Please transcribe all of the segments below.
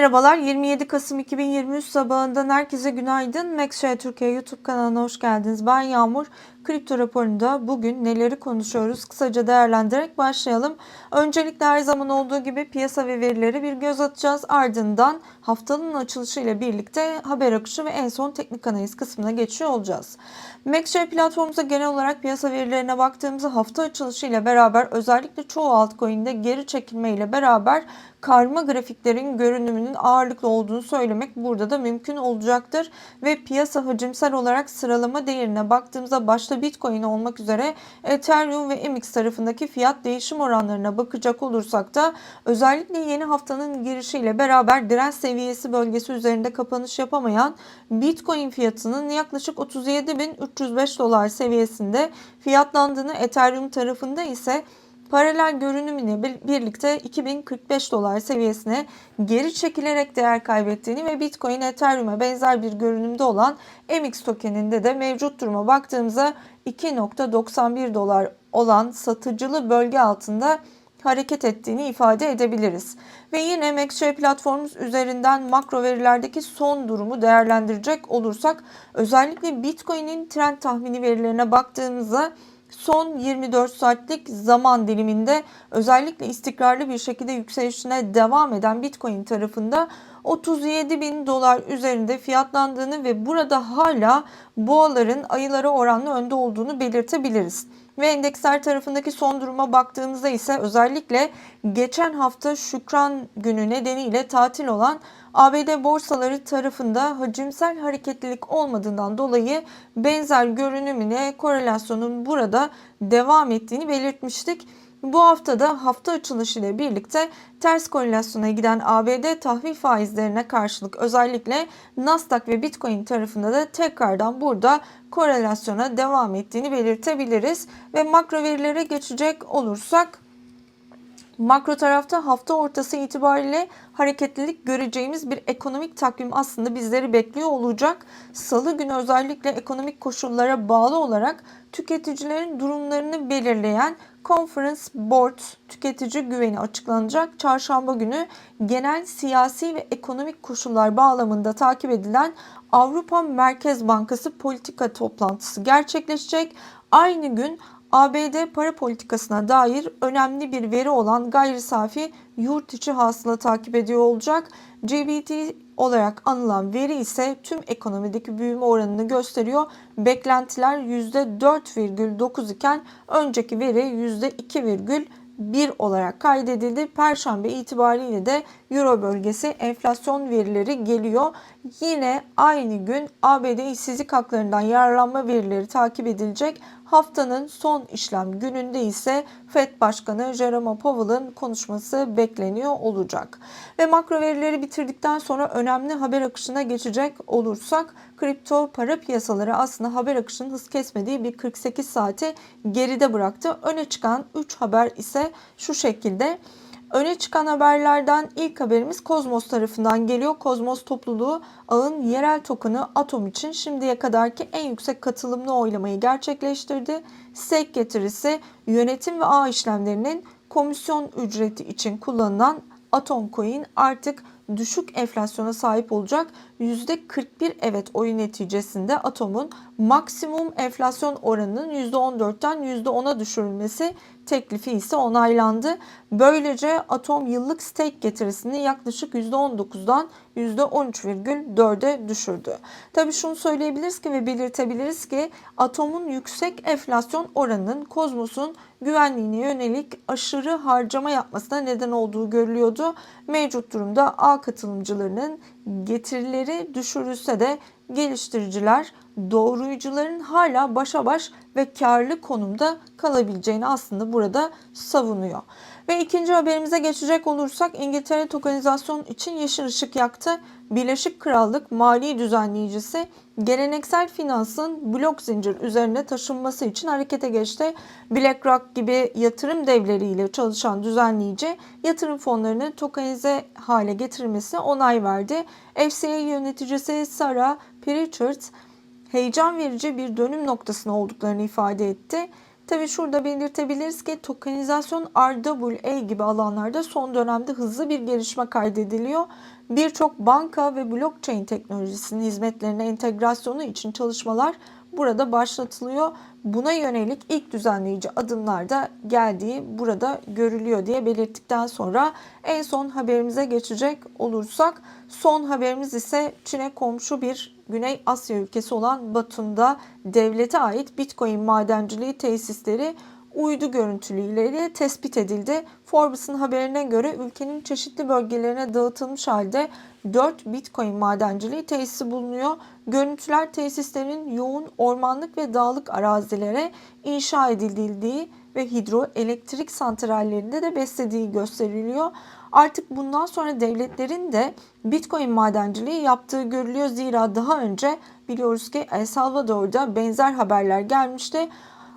Merhabalar 27 Kasım 2023 sabahından herkese günaydın. Maxshare Türkiye YouTube kanalına hoş geldiniz. Ben Yağmur. Kripto raporunda bugün neleri konuşuyoruz kısaca değerlendirerek başlayalım. Öncelikle her zaman olduğu gibi piyasa ve verileri bir göz atacağız. Ardından haftanın açılışı ile birlikte haber akışı ve en son teknik analiz kısmına geçiyor olacağız. Maxshare platformumuza genel olarak piyasa verilerine baktığımızda hafta açılışı ile beraber özellikle çoğu altcoin'de geri çekilme ile beraber karma grafiklerin görünümünün ağırlıklı olduğunu söylemek burada da mümkün olacaktır. Ve piyasa hacimsel olarak sıralama değerine baktığımızda başta Bitcoin olmak üzere Ethereum ve MX tarafındaki fiyat değişim oranlarına bakacak olursak da özellikle yeni haftanın girişiyle beraber direnç seviyesi bölgesi üzerinde kapanış yapamayan Bitcoin fiyatının yaklaşık 37.305 dolar seviyesinde fiyatlandığını Ethereum tarafında ise paralel görünümüyle birlikte 2045 dolar seviyesine geri çekilerek değer kaybettiğini ve Bitcoin Ethereum'a benzer bir görünümde olan MX tokeninde de mevcut duruma baktığımızda 2.91 dolar olan satıcılı bölge altında hareket ettiğini ifade edebiliriz. Ve yine MaxShare platformumuz üzerinden makro verilerdeki son durumu değerlendirecek olursak özellikle Bitcoin'in trend tahmini verilerine baktığımızda son 24 saatlik zaman diliminde özellikle istikrarlı bir şekilde yükselişine devam eden Bitcoin tarafında 37 bin dolar üzerinde fiyatlandığını ve burada hala boğaların ayılara oranlı önde olduğunu belirtebiliriz. Ve endeksler tarafındaki son duruma baktığımızda ise özellikle geçen hafta Şükran günü nedeniyle tatil olan ABD borsaları tarafında hacimsel hareketlilik olmadığından dolayı benzer görünümüne korelasyonun burada devam ettiğini belirtmiştik. Bu haftada hafta açılışı ile birlikte ters korelasyona giden ABD tahvil faizlerine karşılık özellikle Nasdaq ve Bitcoin tarafında da tekrardan burada korelasyona devam ettiğini belirtebiliriz. Ve makro verilere geçecek olursak Makro tarafta hafta ortası itibariyle hareketlilik göreceğimiz bir ekonomik takvim aslında bizleri bekliyor olacak. Salı günü özellikle ekonomik koşullara bağlı olarak tüketicilerin durumlarını belirleyen Conference Board tüketici güveni açıklanacak. Çarşamba günü genel siyasi ve ekonomik koşullar bağlamında takip edilen Avrupa Merkez Bankası politika toplantısı gerçekleşecek. Aynı gün ABD para politikasına dair önemli bir veri olan gayri safi yurt içi hasıla takip ediyor olacak. GBT olarak anılan veri ise tüm ekonomideki büyüme oranını gösteriyor. Beklentiler %4,9 iken önceki veri %2,1 1 olarak kaydedildi. Perşembe itibariyle de Euro bölgesi enflasyon verileri geliyor. Yine aynı gün ABD işsizlik haklarından yararlanma verileri takip edilecek. Haftanın son işlem gününde ise FED Başkanı Jerome Powell'ın konuşması bekleniyor olacak. Ve makro verileri bitirdikten sonra önemli haber akışına geçecek olursak kripto para piyasaları aslında haber akışının hız kesmediği bir 48 saati geride bıraktı. Öne çıkan 3 haber ise şu şekilde. Öne çıkan haberlerden ilk haberimiz Kozmos tarafından geliyor. Kozmos topluluğu ağın yerel token'ı Atom için şimdiye kadarki en yüksek katılımlı oylamayı gerçekleştirdi. SEC getirisi yönetim ve ağ işlemlerinin komisyon ücreti için kullanılan Atom Coin artık düşük enflasyona sahip olacak. %41 evet oyu neticesinde Atom'un maksimum enflasyon oranının %14'ten %10'a düşürülmesi teklifi ise onaylandı. Böylece Atom yıllık stake getirisini yaklaşık %19'dan %13,4'e düşürdü. Tabii şunu söyleyebiliriz ki ve belirtebiliriz ki Atom'un yüksek enflasyon oranının Kozmos'un güvenliğine yönelik aşırı harcama yapmasına neden olduğu görülüyordu. Mevcut durumda A katılımcılarının getirileri düşürülse de geliştiriciler doğruyucuların hala başa baş ve karlı konumda kalabileceğini aslında burada savunuyor. Ve ikinci haberimize geçecek olursak İngiltere tokenizasyon için yeşil ışık yaktı. Birleşik Krallık Mali Düzenleyicisi geleneksel finansın blok zincir üzerine taşınması için harekete geçti. BlackRock gibi yatırım devleriyle çalışan düzenleyici yatırım fonlarını tokenize hale getirmesi onay verdi. FCA yöneticisi Sarah Pritchard heyecan verici bir dönüm noktasına olduklarını ifade etti. Tabi şurada belirtebiliriz ki tokenizasyon RWA gibi alanlarda son dönemde hızlı bir gelişme kaydediliyor. Birçok banka ve blockchain teknolojisinin hizmetlerine entegrasyonu için çalışmalar burada başlatılıyor. Buna yönelik ilk düzenleyici adımlarda geldiği burada görülüyor diye belirttikten sonra en son haberimize geçecek olursak son haberimiz ise Çin'e komşu bir Güney Asya ülkesi olan Batum'da devlete ait Bitcoin madenciliği tesisleri uydu görüntüleriyle tespit edildi. Forbes'ın haberine göre ülkenin çeşitli bölgelerine dağıtılmış halde 4 Bitcoin madenciliği tesisi bulunuyor. Görüntüler tesislerin yoğun ormanlık ve dağlık arazilere inşa edildiği ve hidroelektrik santrallerinde de beslediği gösteriliyor. Artık bundan sonra devletlerin de Bitcoin madenciliği yaptığı görülüyor. Zira daha önce biliyoruz ki El Salvador'da benzer haberler gelmişti.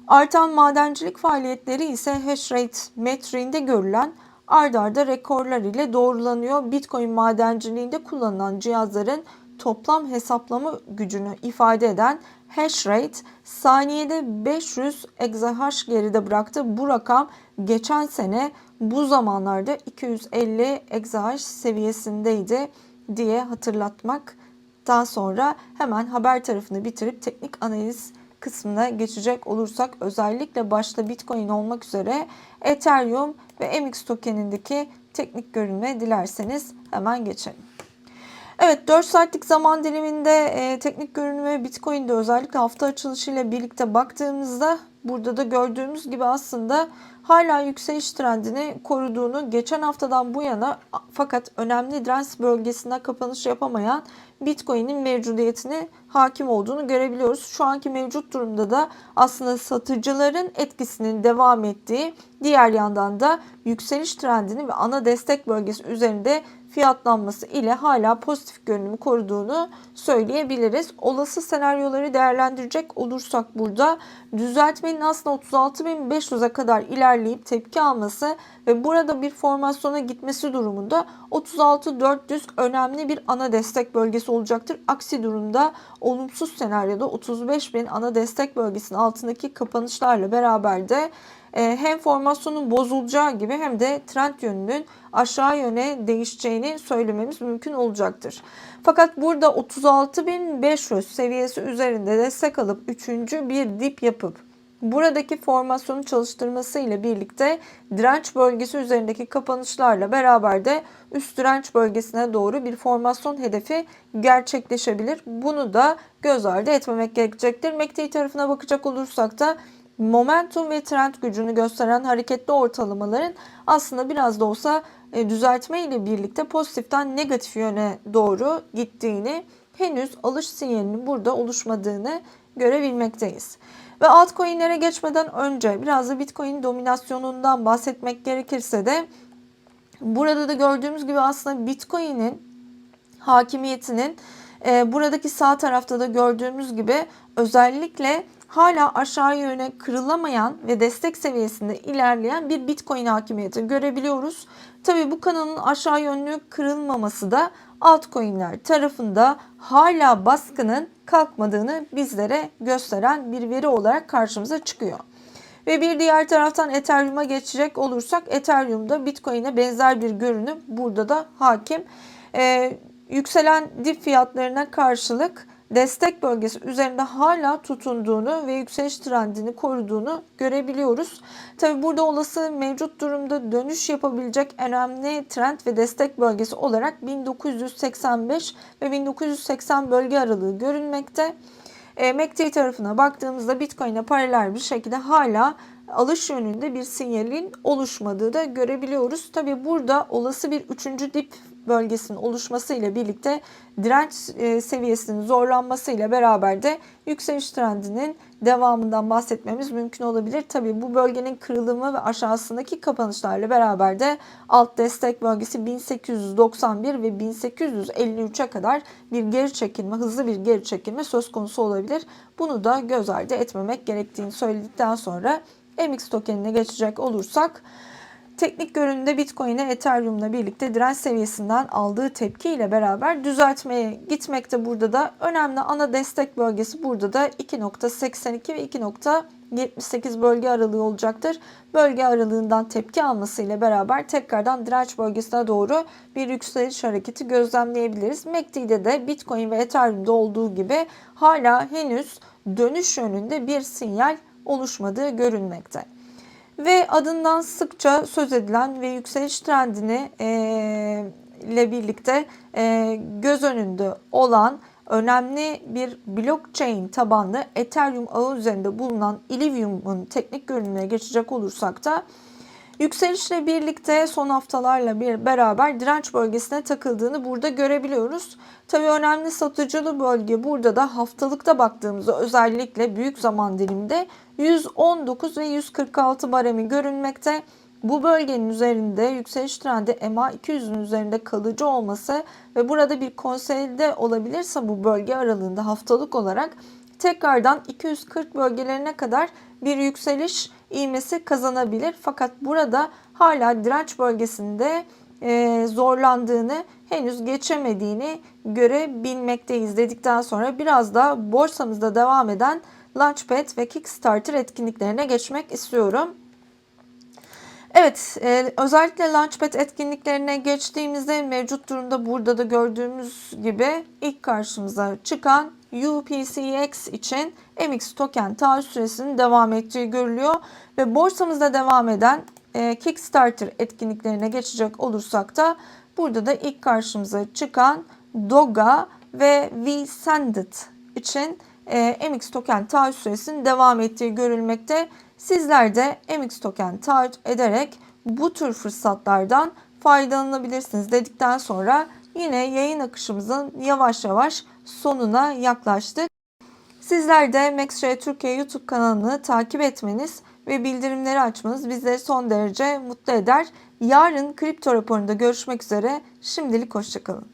Artan madencilik faaliyetleri ise hash rate metriğinde görülen ard arda rekorlar ile doğrulanıyor. Bitcoin madenciliğinde kullanılan cihazların toplam hesaplama gücünü ifade eden hash rate saniyede 500 exahash geride bıraktı. Bu rakam geçen sene bu zamanlarda 250 exahash seviyesindeydi diye hatırlatmak. Daha sonra hemen haber tarafını bitirip teknik analiz kısmına geçecek olursak özellikle başta Bitcoin olmak üzere Ethereum ve MX tokenindeki teknik görünme dilerseniz hemen geçelim. Evet 4 saatlik zaman diliminde e, teknik görünüme Bitcoin'de özellikle hafta açılışı ile birlikte baktığımızda burada da gördüğümüz gibi aslında hala yükseliş trendini koruduğunu geçen haftadan bu yana fakat önemli direnç bölgesine kapanış yapamayan Bitcoin'in mevcudiyetine hakim olduğunu görebiliyoruz. Şu anki mevcut durumda da aslında satıcıların etkisinin devam ettiği diğer yandan da yükseliş trendini ve ana destek bölgesi üzerinde fiyatlanması ile hala pozitif görünümü koruduğunu söyleyebiliriz. Olası senaryoları değerlendirecek olursak burada düzeltmenin aslında 36.500'e kadar ilerleyip tepki alması ve burada bir formasyona gitmesi durumunda 36.400 önemli bir ana destek bölgesi olacaktır. Aksi durumda olumsuz senaryoda 35.000 ana destek bölgesinin altındaki kapanışlarla beraber de hem formasyonun bozulacağı gibi hem de trend yönünün aşağı yöne değişeceğini söylememiz mümkün olacaktır. Fakat burada 36.500 seviyesi üzerinde destek alıp üçüncü bir dip yapıp buradaki formasyonu çalıştırması ile birlikte direnç bölgesi üzerindeki kapanışlarla beraber de üst direnç bölgesine doğru bir formasyon hedefi gerçekleşebilir. Bunu da göz ardı etmemek gerekecektir. MACD tarafına bakacak olursak da momentum ve trend gücünü gösteren hareketli ortalamaların aslında biraz da olsa e, düzeltme ile birlikte pozitiften negatif yöne doğru gittiğini henüz alış sinyalinin burada oluşmadığını görebilmekteyiz. Ve altcoin'lere geçmeden önce biraz da Bitcoin dominasyonundan bahsetmek gerekirse de burada da gördüğümüz gibi aslında Bitcoin'in hakimiyetinin e, buradaki sağ tarafta da gördüğümüz gibi özellikle hala aşağı yöne kırılamayan ve destek seviyesinde ilerleyen bir Bitcoin hakimiyeti görebiliyoruz. Tabi bu kanalın aşağı yönlü kırılmaması da altcoin'ler tarafında hala baskının kalkmadığını bizlere gösteren bir veri olarak karşımıza çıkıyor. Ve bir diğer taraftan Ethereum'a geçecek olursak Ethereum'da Bitcoin'e benzer bir görünüm burada da hakim. Ee, yükselen dip fiyatlarına karşılık destek bölgesi üzerinde hala tutunduğunu ve yükseliş trendini koruduğunu görebiliyoruz. Tabi burada olası mevcut durumda dönüş yapabilecek önemli trend ve destek bölgesi olarak 1985 ve 1980 bölge aralığı görünmekte. E, MACD tarafına baktığımızda Bitcoin'e paralel bir şekilde hala alış yönünde bir sinyalin oluşmadığı da görebiliyoruz. Tabi burada olası bir üçüncü dip bölgesinin oluşması ile birlikte direnç e, seviyesinin zorlanması ile beraber de yükseliş trendinin devamından bahsetmemiz mümkün olabilir. Tabi bu bölgenin kırılımı ve aşağısındaki kapanışlarla beraber de alt destek bölgesi 1891 ve 1853'e kadar bir geri çekilme, hızlı bir geri çekilme söz konusu olabilir. Bunu da göz ardı etmemek gerektiğini söyledikten sonra MX tokenine geçecek olursak teknik görünümde Bitcoin'e Ethereum'la birlikte direnç seviyesinden aldığı tepki ile beraber düzeltmeye gitmekte burada da önemli ana destek bölgesi burada da 2.82 ve 78 bölge aralığı olacaktır. Bölge aralığından tepki almasıyla beraber tekrardan direnç bölgesine doğru bir yükseliş hareketi gözlemleyebiliriz. MACD'de de Bitcoin ve Ethereum'da olduğu gibi hala henüz dönüş yönünde bir sinyal oluşmadığı görünmekte. Ve adından sıkça söz edilen ve yükseliş trendini e, ile birlikte e, göz önünde olan önemli bir blockchain tabanlı Ethereum ağı üzerinde bulunan Illivium'un teknik görünümüne geçecek olursak da yükselişle birlikte son haftalarla bir beraber direnç bölgesine takıldığını burada görebiliyoruz. Tabii önemli satıcılı bölge burada da haftalıkta baktığımızda özellikle büyük zaman diliminde 119 ve 146 baremi görünmekte. Bu bölgenin üzerinde yükseliş trendi MA200'ün üzerinde kalıcı olması ve burada bir konsolide olabilirse bu bölge aralığında haftalık olarak tekrardan 240 bölgelerine kadar bir yükseliş ivmesi kazanabilir. Fakat burada hala direnç bölgesinde e, zorlandığını, henüz geçemediğini görebilmekteyiz dedikten sonra biraz da borsamızda devam eden Launchpad ve Kickstarter etkinliklerine geçmek istiyorum. Evet, e, özellikle Launchpad etkinliklerine geçtiğimizde mevcut durumda burada da gördüğümüz gibi ilk karşımıza çıkan UPCX için MX token taahhüt süresinin devam ettiği görülüyor ve borsamızda devam eden e, Kickstarter etkinliklerine geçecek olursak da burada da ilk karşımıza çıkan Doga ve VSendit için e, MX token taahhüt süresinin devam ettiği görülmekte. Sizler de MX token taahhüt ederek bu tür fırsatlardan faydalanabilirsiniz dedikten sonra yine yayın akışımızın yavaş yavaş sonuna yaklaştık. Sizler de MaxShare Türkiye YouTube kanalını takip etmeniz ve bildirimleri açmanız bizleri son derece mutlu eder. Yarın kripto raporunda görüşmek üzere. Şimdilik hoşçakalın.